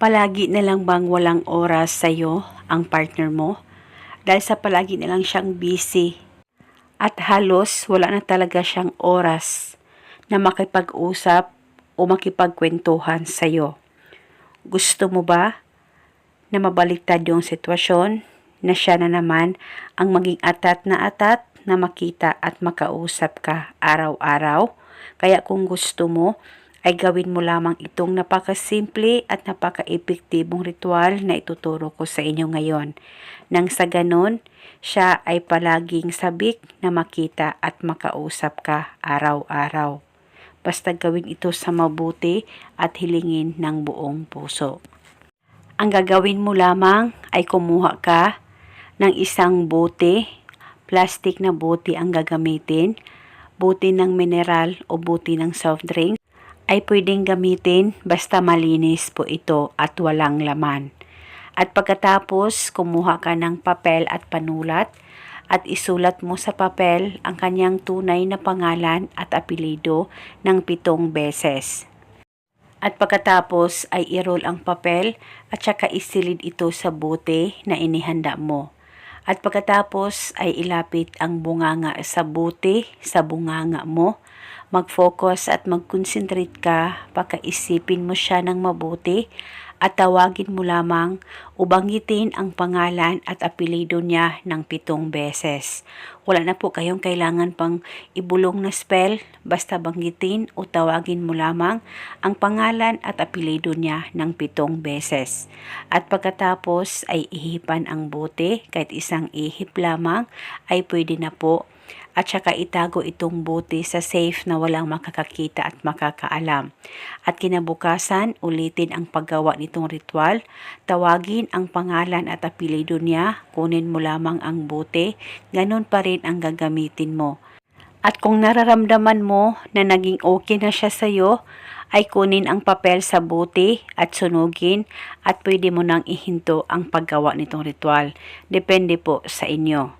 Palagi na lang bang walang oras sa'yo ang partner mo? Dahil sa palagi na lang siyang busy. At halos wala na talaga siyang oras na makipag-usap o makipagkwentuhan sa'yo. Gusto mo ba na mabaliktad yung sitwasyon na siya na naman ang maging atat na atat na makita at makausap ka araw-araw? Kaya kung gusto mo, ay gawin mo lamang itong napakasimple at napaka-epektibong ritual na ituturo ko sa inyo ngayon. Nang sa ganon, siya ay palaging sabik na makita at makausap ka araw-araw. Basta gawin ito sa mabuti at hilingin ng buong puso. Ang gagawin mo lamang ay kumuha ka ng isang bote, plastic na bote ang gagamitin, bote ng mineral o bote ng soft drink, ay pwedeng gamitin basta malinis po ito at walang laman. At pagkatapos, kumuha ka ng papel at panulat at isulat mo sa papel ang kanyang tunay na pangalan at apelido ng pitong beses. At pagkatapos ay i-roll ang papel at saka isilid ito sa bote na inihanda mo. At pagkatapos ay ilapit ang bunganga sa bote sa bunganga mo. Mag-focus at mag-concentrate ka, pakaisipin mo siya ng mabuti at tawagin mo lamang o banggitin ang pangalan at apelido niya ng pitong beses. Wala na po kayong kailangan pang ibulong na spell, basta banggitin o tawagin mo lamang ang pangalan at apelido niya ng pitong beses. At pagkatapos ay ihipan ang bote, kahit isang ihip lamang ay pwede na po at saka itago itong bote sa safe na walang makakakita at makakaalam. At kinabukasan, ulitin ang paggawa nitong ritual, tawagin ang pangalan at apelido niya, kunin mo lamang ang bote, ganun pa rin ang gagamitin mo. At kung nararamdaman mo na naging okay na siya sa'yo, ay kunin ang papel sa bote at sunugin at pwede mo nang ihinto ang paggawa nitong ritual. Depende po sa inyo.